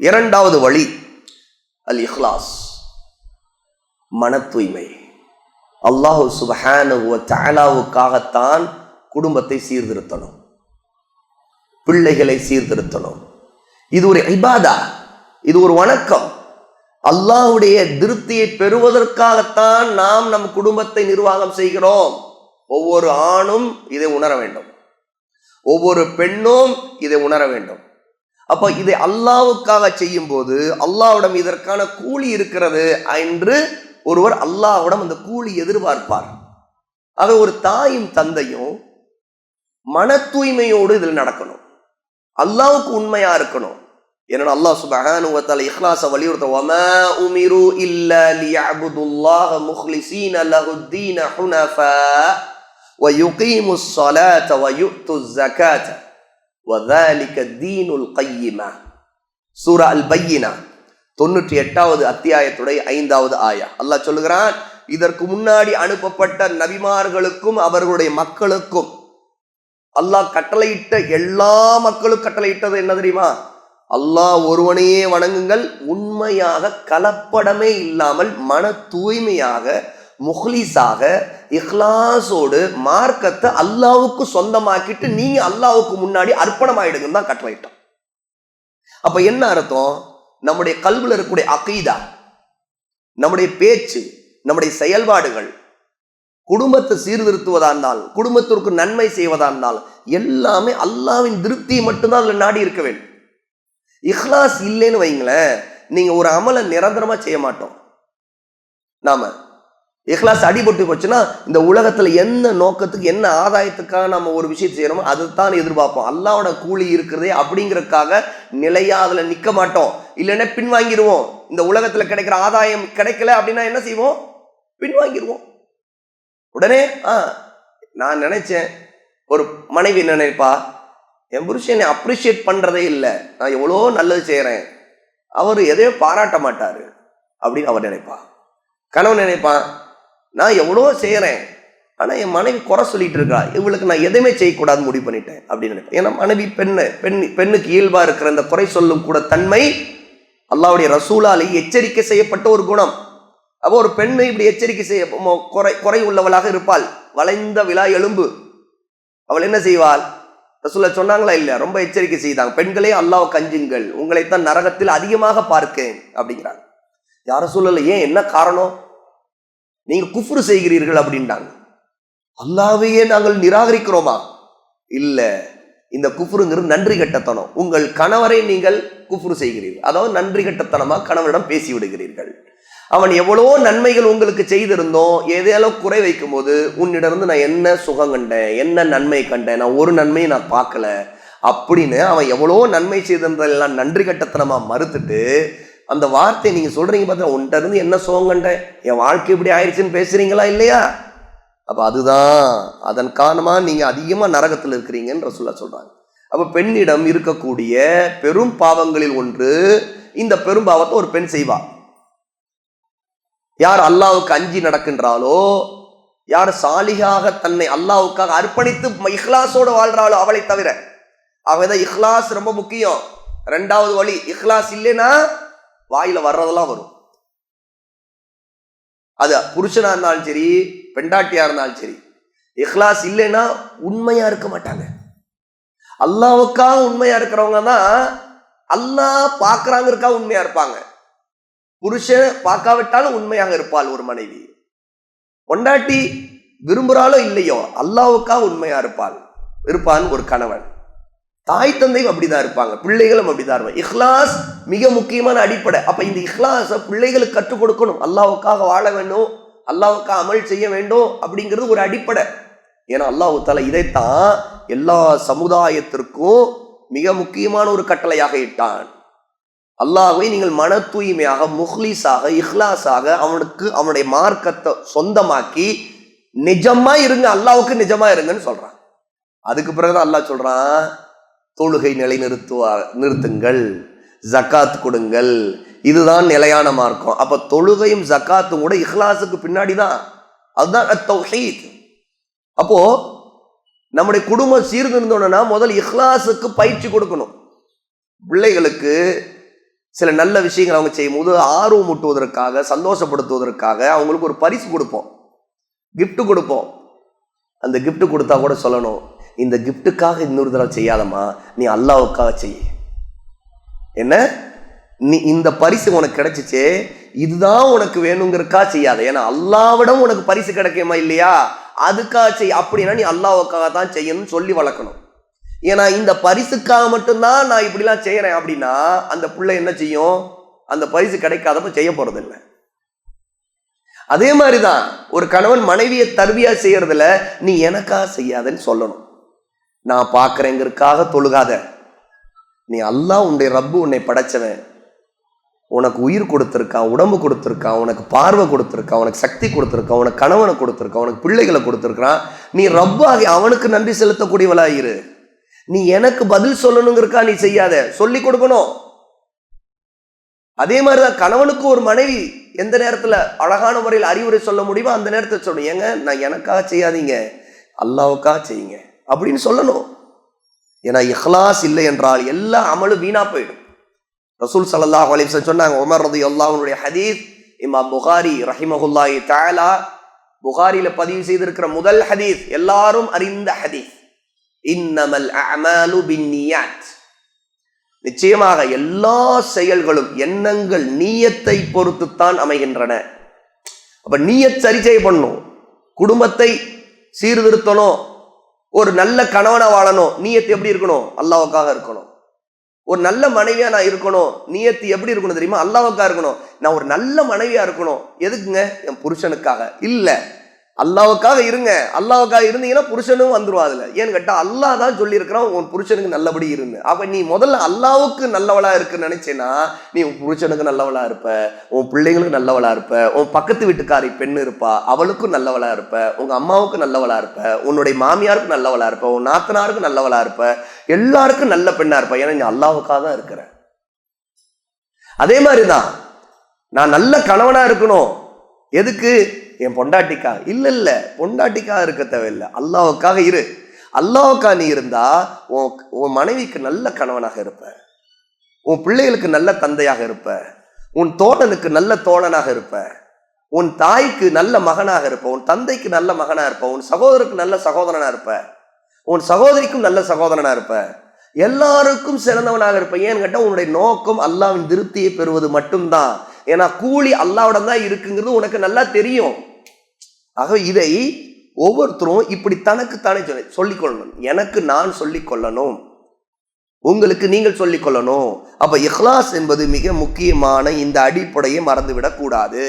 இரண்டாவது வழி அல் இஹ்லாஸ் மன தூய்மை அல்லாஹு சுபஹானுக்காகத்தான் குடும்பத்தை சீர்திருத்தணும் பிள்ளைகளை சீர்திருத்தணும். இது ஒரு இபாதா இது ஒரு வணக்கம். அல்லாஹுடைய திருப்தியை பெறுவதற்காகத்தான் நாம் நம் குடும்பத்தை நிர்வாகம் செய்கிறோம். ஒவ்வொரு ஆணும் இதை உணர வேண்டும். ஒவ்வொரு பெண்ணும் இதை உணர வேண்டும். அப்போ இதை அல்லாவுக்காக செய்யும் போது அல்லாவிடம் இதற்கான கூலி இருக்கிறது என்று ஒருவர் அல்லாவிடம் அந்த கூலி எதிர்பார்ப்பார். ஆக ஒரு தாயும் தந்தையும் மன தூய்மையோடு இதில் நடக்கணும். அல்லாவுக்கு உண்மையா இருக்கணும். என்னோட அல்லாஹ் சுபஹானுவத்தால இஹ்லாச வலியுறுத்த வம உமிரு இல்ல லியஅபுதுல்லாஹ முஹ்லிஸீன லஹுத்தீன ஹுனஃபா வயுகீமுஸ் ஸலாத வயுத்து ஸகாத்த வதாலிக்க தீனுல் கையிமா சூரா அல் பையினா தொண்ணூற்றி எட்டாவது அத்தியாயத்துடைய ஐந்தாவது ஆயா. அல்லாஹ் சொல்லுகிறான் இதற்கு முன்னாடி அனுப்பப்பட்ட நபிமார்களுக்கும் அவர்களுடைய மக்களுக்கும் அல்லாஹ் கட்டளையிட்ட எல்லா மக்களும் கட்டளையிட்டது என்ன தெரியுமா? அல்லாஹ் ஒருவனையே வணங்குங்கள் உண்மையாக கலப்படமே இல்லாமல் மன தூய்மையாக முஹ்லீஸாக இஹ்லாஸோடு மார்க்கத்தை அல்லாவுக்கு சொந்தமாக்கிட்டு நீங்க அல்லாவுக்கு முன்னாடி அர்ப்பணமாயிடுங்கன்னு தான் கட்டளையிட்டோம். அப்ப என்ன அர்த்தம்? நம்முடைய கல்வியில் இருக்கக்கூடிய அகீதா நம்முடைய பேச்சு நம்முடைய செயல்பாடுகள் குடும்பத்தை சீர்திருத்துவதா இருந்தால் குடும்பத்திற்கு நன்மை செய்வதா இருந்தால் எல்லாமே அல்லாவின் திருப்தியை மட்டும்தான் அதில் நாடி இருக்க வேண்டும். இஹ்லாஸ் இல்லைன்னு வைங்களேன் நீங்கள் ஒரு அமலை நிரந்தரமாக செய்ய மாட்டோம். நாம இஹ்லாஸ் அடிபட்டு போச்சுன்னா இந்த உலகத்தில் என்ன நோக்கத்துக்கு என்ன ஆதாயத்துக்காக நம்ம ஒரு விஷயம் செய்யணுமோ அதுதான் எதிர்பார்ப்போம். அல்லாவோட கூலி இருக்கிறதே அப்படிங்கிறதுக்காக நிலையாக அதில் நிற்க மாட்டோம். இல்லைன்னா பின்வாங்கிடுவோம். இந்த உலகத்தில் கிடைக்கிற ஆதாயம் கிடைக்கல அப்படின்னா என்ன செய்வோம்? பின்வாங்கிடுவோம். உடனே ஆ நான் நினைச்சேன் ஒரு மனைவி என்ன நினைப்பா? என் புருஷன் என்னை அப்ரிஷியேட் பண்ணுறதே இல்லை. நான் எவ்வளோ நல்லது செய்கிறேன் அவர் எதையோ பாராட்ட மாட்டார். அப்படின்னு அவர் நினைப்பா. கணவன் நினைப்பான் நான் எவ்வளோ செய்கிறேன் ஆனால் என் மனைவி குறை சொல்லிட்டு இருக்கா. இவளுக்கு நான் எதுவுமே செய்யக்கூடாது முடிவு பண்ணிட்டேன் அப்படின்னு நினைப்பேன். ஏன்னா மனைவி பெண்ணு பெண் பெண்ணுக்கு இயல்பாக இருக்கிற அந்த குறை சொல்லும் கூட தன்மை அல்லாவுடைய ரசூலாலே எச்சரிக்கை செய்யப்பட்ட ஒரு குணம். அப்போ ஒரு பெண்ணு இப்படி எச்சரிக்கை செய்ய குறை குறை உள்ளவளாக இருப்பாள். வளைந்த விழா எலும்பு. அவள் என்ன செய்வாள்? ரசூலா சொன்னாங்களா இல்லை ரொம்ப எச்சரிக்கை செய்தாங்க. பெண்களே அல்லாஹ் கஞ்சுங்கள். உங்களைத்தான் நரகத்தில் அதிகமாக பார்க்கேன். அப்படிங்கிறாங்க. யார சொல்லல ஏன் என்ன காரணம்? நீங்கள் குஃப்ரு செய்கிறீர்கள் அப்படின்ட்டாங்க அல்லாவையே நாங்கள் நிராகரிக்கிறோமா? இல்லை இந்த குஃப்ருங்கிறது நன்றி கட்டத்தனம். உங்கள் கணவரை நீங்கள் குஃப்ரு செய்கிறீர்கள். அதாவது நன்றி கட்டத்தனமாக கணவரிடம் பேசி விடுகிறீர்கள். அவன் எவ்வளோ நன்மைகள் உங்களுக்கு செய்திருந்தோம் ஏதேலோ குறை வைக்கும் போது உன்னிடமிருந்து நான் என்ன சுகம் கண்டேன் என்ன நன்மை கண்டேன் நான் ஒரு நன்மையை நான் பார்க்கல அப்படின்னு அவன் எவ்வளோ நன்மை செய்திருந்ததெல்லாம் நன்றி கட்டத்தனமாக மறுத்துட்டு அந்த வார்த்தை நீங்கள் சொல்கிறீங்க பார்த்தா உன்ட்ட இருந்து என்ன சுகம் என் வாழ்க்கை இப்படி ஆயிடுச்சுன்னு பேசுறீங்களா இல்லையா? அப்போ அதுதான். அதன் காரணமாக நீங்கள் அதிகமாக நரகத்தில் இருக்கிறீங்கன்ற சொல்ல சொல்கிறாங்க அப்போ பெண்ணிடம் இருக்கக்கூடிய பெரும் பாவங்களில் ஒன்று இந்த பெரும் பாவத்தை ஒரு பெண் செய்வா. யார் அல்லாவுக்கு அஞ்சி நடக்கின்றாளோ யார் சாலிகாக தன்னை அல்லாவுக்காக அர்ப்பணித்து இஹ்லாஸோடு வாழ்றாளோ அவளை தவிர அவதான் இஹ்லாஸ் ரொம்ப முக்கியம். ரெண்டாவது வழி இஹ்லாஸ் இல்லைன்னா வாயில வர்றதெல்லாம் வரும். அது புருஷனா இருந்தாலும் சரி பெண்டாட்டியா இருந்தாலும் சரி இஹ்லாஸ் இல்லைன்னா உண்மையா இருக்க மாட்டாங்க. அல்லாவுக்காக உண்மையா இருக்கிறவங்க தான் அல்லாஹ் பார்க்கறாங்கிறதுக்காக உண்மையா இருப்பாங்க. புருஷன் பார்க்காவிட்டாலும் உண்மையாக இருப்பாள் ஒரு மனைவி. பொண்டாட்டி விரும்புறாலோ இல்லையோ அல்லாவுக்காக உண்மையா இருப்பாள் இருப்பான் ஒரு கணவன். தாய் தந்தையும் அப்படிதான் இருப்பாங்க பிள்ளைகளும் அப்படிதான் இருப்பாங்க. இஹ்லாஸ் மிக முக்கியமான அடிப்படை. அப்ப இந்த இஹ்லாஸை பிள்ளைகளுக்கு கற்றுக் கொடுக்கணும். அல்லாவுக்காக வாழ வேண்டும் அல்லாவுக்காக அமல் செய்ய வேண்டும் அப்படிங்கிறது ஒரு அடிப்படை. ஏன்னா அல்லாஹு தாலா இதைத்தான் எல்லா சமுதாயத்திற்கும் மிக முக்கியமான ஒரு கட்டளையாக இட்டான். அல்லாஹை நீங்கள் மன தூய்மையாக முஹ்லீஸாக இஹ்லாஸாக அவனுக்கு அவனுடைய மார்க்கத்தை சொந்தமாக்கி நிஜமா இருங்க அல்லாவுக்கு நிஜமா இருங்கன்னு சொல்றான். அதுக்கு பிறகுதான் அல்லாஹ் சொல்றான் தொழுகை நிலைநிறுத்துவா நிறுத்துங்கள். ஜக்காத் கொடுங்கள். இதுதான் நிலையான மார்க்கம். அப்போ தொழுகையும் ஜக்காத்தும் கூட இஹ்லாஸுக்கு பின்னாடி தான் அதுதான் அத்தௌஹீத். அப்போ நம்முடைய குடும்பம் சீர்திருந்தோம்னா முதல் இஹ்லாஸுக்கு பயிற்சி கொடுக்கணும். பிள்ளைகளுக்கு சில நல்ல விஷயங்கள் அவங்க செய்யும்போது ஆர்வம் ஊட்டுவதற்காக சந்தோஷப்படுத்துவதற்காக அவங்களுக்கு ஒரு பரிசு கொடுப்போம். கிஃப்ட் கொடுப்போம். அந்த கிஃப்ட் கொடுத்தா கூட சொல்லணும். இந்த கிஃப்ட்டுக்காக இன்னொரு தடவை செய்யாதம்மா நீ அல்லாவுக்காக செய் என்ன? நீ இந்த பரிசு உனக்கு கிடைச்சிச்சே இதுதான் உனக்கு வேணுங்கிறக்கா செய்யாத. ஏன்னா அல்லாவிடம் உனக்கு பரிசு கிடைக்குமா இல்லையா? அதுக்காக செய். அப்படின்னா நீ அல்லாவுக்காக தான் செய்யணும்னு சொல்லி வளர்க்கணும். ஏன்னா இந்த பரிசுக்காக மட்டும்தான் நான் இப்படிலாம் செய்கிறேன் அப்படின்னா அந்த பிள்ளை என்ன செய்யும்? அந்த பரிசு கிடைக்காதப்ப செய்ய போகிறதில்ல அதே மாதிரி தான் ஒரு கணவன் மனைவியை தருவியாக செய்கிறதுல நீ எனக்காக செய்யாதன்னு சொல்லணும். நான் பார்க்குறேங்கிறதுக்காக தொழுகாத. நீ அல்லாஹ் உன்னுடைய ரப்பு உன்னை படைச்சவன். உனக்கு உயிர் கொடுத்துருக்கான் உடம்பு கொடுத்துருக்கான் உனக்கு பார்வை கொடுத்துருக்கான் உனக்கு சக்தி கொடுத்துருக்கான் உனக்கு கணவனை கொடுத்துருக்கான் உனக்கு பிள்ளைகளை கொடுத்துருக்கான் நீ ரப்பாகி அவனுக்கு நன்றி செலுத்தக்கூடியவளாயிரு நீ எனக்கு பதில் சொல்லணுங்கிறக்கா நீ செய்யாத. சொல்லி கொடுக்கணும். அதே மாதிரிதான் கணவனுக்கு ஒரு மனைவி எந்த நேரத்தில் அழகான முறையில் அறிவுரை சொல்ல முடியுமோ அந்த நேரத்தில் சொல்லணும் ஏங்க நான் எனக்காக செய்யாதீங்க. அல்லாவுக்காக செய்யுங்க. அப்படின்னு சொல்லணும். ஏன்னா இஹ்லாஸ் இல்லை என்றால் எல்லா அமலும் வீணா போயிடும். ரசூல் ஸல்லல்லாஹு அலைஹி சொன்னாங்க உமர் ரலியல்லாஹு அன்ஹுடைய ஹதீஸ் இம்மா புகாரி ரஹிமஹுல்லாஹி தாலா புகாரியில பதிவு செய்திருக்கிற முதல் ஹதீஸ் எல்லாரும் அறிந்த ஹதீஸ். இன்னமல் அமலு பின்னியாத். நிச்சயமாக எல்லா செயல்களும் எண்ணங்கள் நீயத்தை பொறுத்துத்தான் அமைகின்றன. அப்ப நீயத் சரி செய்ய குடும்பத்தை சீர்திருத்தணும். ஒரு நல்ல கணவனை வாழணும். நீயத்து எப்படி இருக்கணும்? அல்லாவுக்காக இருக்கணும். ஒரு நல்ல மனைவியா நான் இருக்கணும். நீயத்து எப்படி இருக்கணும் தெரியுமா? அல்லாவுக்காக இருக்கணும். நான் ஒரு நல்ல மனைவியா இருக்கணும். எதுக்குங்க? என் புருஷனுக்காக. இல்லை. அல்லாவுக்காக இருங்க. அல்லாவுக்காக இருந்தீங்கன்னா புருஷனும் வந்துருவா அதில். ஏன்னு கேட்டால் அல்லாஹ் தான் சொல்லியிருக்கிறான் உன் புருஷனுக்கு நல்லபடி இருந்து அப்போ நீ முதல்ல அல்லாவுக்கு நல்லவளா இருக்குன்னு நினைச்சேன்னா நீ உன் புருஷனுக்கு நல்லவளா இருப்ப உன் பிள்ளைங்களுக்கு நல்லவளா இருப்ப உன் பக்கத்து வீட்டுக்காரி பெண் இருப்பா அவளுக்கும் நல்லவளா இருப்ப உங்க அம்மாவுக்கு நல்லவளா இருப்ப உன்னுடைய மாமியாருக்கு நல்லவளா இருப்ப உன் நாத்தனாருக்கு நல்லவளா இருப்ப எல்லாருக்கும் நல்ல பெண்ணா இருப்ப. ஏன்னா நீ அல்லாவுக்காக தான் இருக்கிற. அதே மாதிரி தான் நான் நல்ல கணவனா இருக்கணும். எதுக்கு? என் பொண்டாட்டிக்கா. இல்லை இல்லை. பொண்டாட்டிக்காக இருக்க தேவையில்லை. அல்லாவுக்காக இரு. அல்லாவுக்கா நீ இருந்தா உன் உன் மனைவிக்கு நல்ல கணவனாக இருப்ப. உன் பிள்ளைகளுக்கு நல்ல தந்தையாக இருப்ப. உன் தோழனுக்கு நல்ல தோழனாக இருப்ப. உன் தாய்க்கு நல்ல மகனாக இருப்ப. உன் தந்தைக்கு நல்ல மகனாக இருப்ப. உன் சகோதரருக்கு நல்ல சகோதரனாக இருப்ப. உன் சகோதரிக்கும் நல்ல சகோதரனாக இருப்ப. எல்லாருக்கும் சிறந்தவனாக இருப்ப. ஏன்னு கேட்டால் உன்னுடைய நோக்கம் அல்லாவின் திருப்தியை பெறுவது மட்டும்தான். ஏன்னா கூலி அல்லாவிடம் தான் இருக்குங்கிறது உனக்கு நல்லா தெரியும். ஆக இதை ஒவ்வொருத்தரும் இப்படி தனக்கு தானே சொல்லி சொல்லிக்கொள்ளணும். எனக்கு நான் சொல்லிக்கொள்ளணும். உங்களுக்கு நீங்கள் சொல்லிக் கொள்ளணும் அப்ப இஹ்லாஸ் என்பது மிக முக்கியமான இந்த அடிப்படையை மறந்துவிடக்கூடாது கூடாது.